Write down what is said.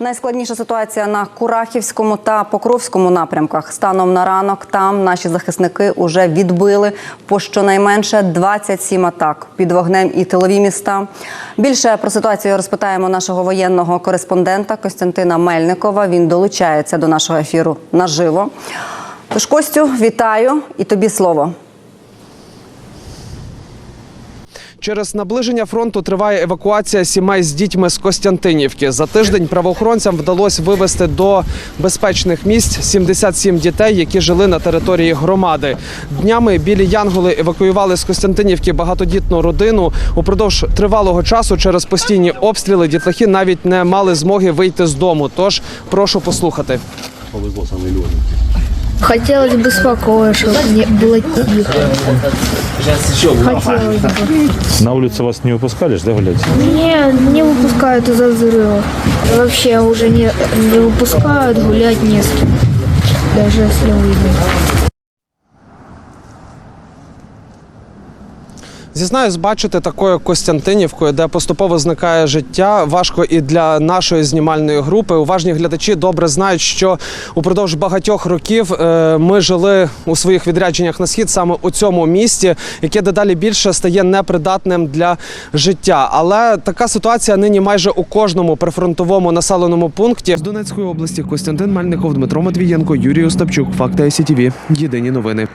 Найскладніша ситуація на Курахівському та Покровському напрямках. Станом на ранок там наші захисники уже відбили по щонайменше 27 атак під вогнем і тилові міста. Більше про ситуацію розпитаємо нашого воєнного кореспондента Костянтина Мельникова. Він долучається до нашого ефіру наживо. Тож, Костю, вітаю і тобі слово. Через наближення фронту триває евакуація сімей з дітьми з Костянтинівки. За тиждень правоохоронцям вдалося вивезти до безпечних місць 77 дітей, які жили на території громади. Днями білі янголи евакуювали з Костянтинівки багатодітну родину. Упродовж тривалого часу через постійні обстріли дітлахи навіть не мали змоги вийти з дому. Тож прошу послухати. повезло саме люди. Хотелось бы спокойно, чтобы не было тихо. Хотелось бы. На улицу вас не выпускали, да, гулять? Не, не выпускают из-за взрыва. Вообще уже не, не выпускают, гулять не с кем. Даже если выйдем. Зізнаюсь, бачити такою Костянтинівкою, де поступово зникає життя, важко і для нашої знімальної групи. Уважні глядачі добре знають, що упродовж багатьох років е, ми жили у своїх відрядженнях на схід саме у цьому місті, яке дедалі більше стає непридатним для життя. Але така ситуація нині майже у кожному прифронтовому населеному пункті з Донецької області. Костянтин Мельников, Дмитро Матвієнко, Юрій Остапчук. Факти СІТВ. Єдині новини.